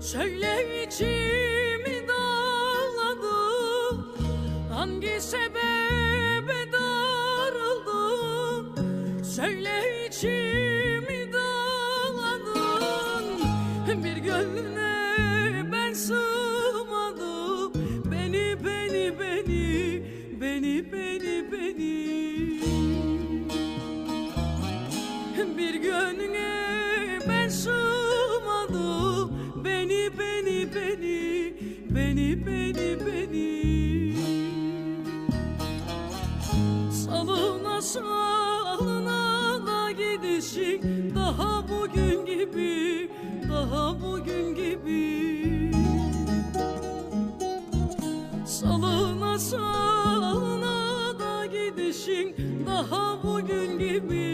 Söyle içimi dağladı. Hangi sebebe darıldın Söyle içimi dağladın Bir gönlüne ben sığmadım. Beni beni beni beni beni beni. Bir gönlüne ben sığmadım beni beni beni. Salına salına da gidişin daha bugün gibi daha bugün gibi. Salına salına da gidişin daha bugün gibi.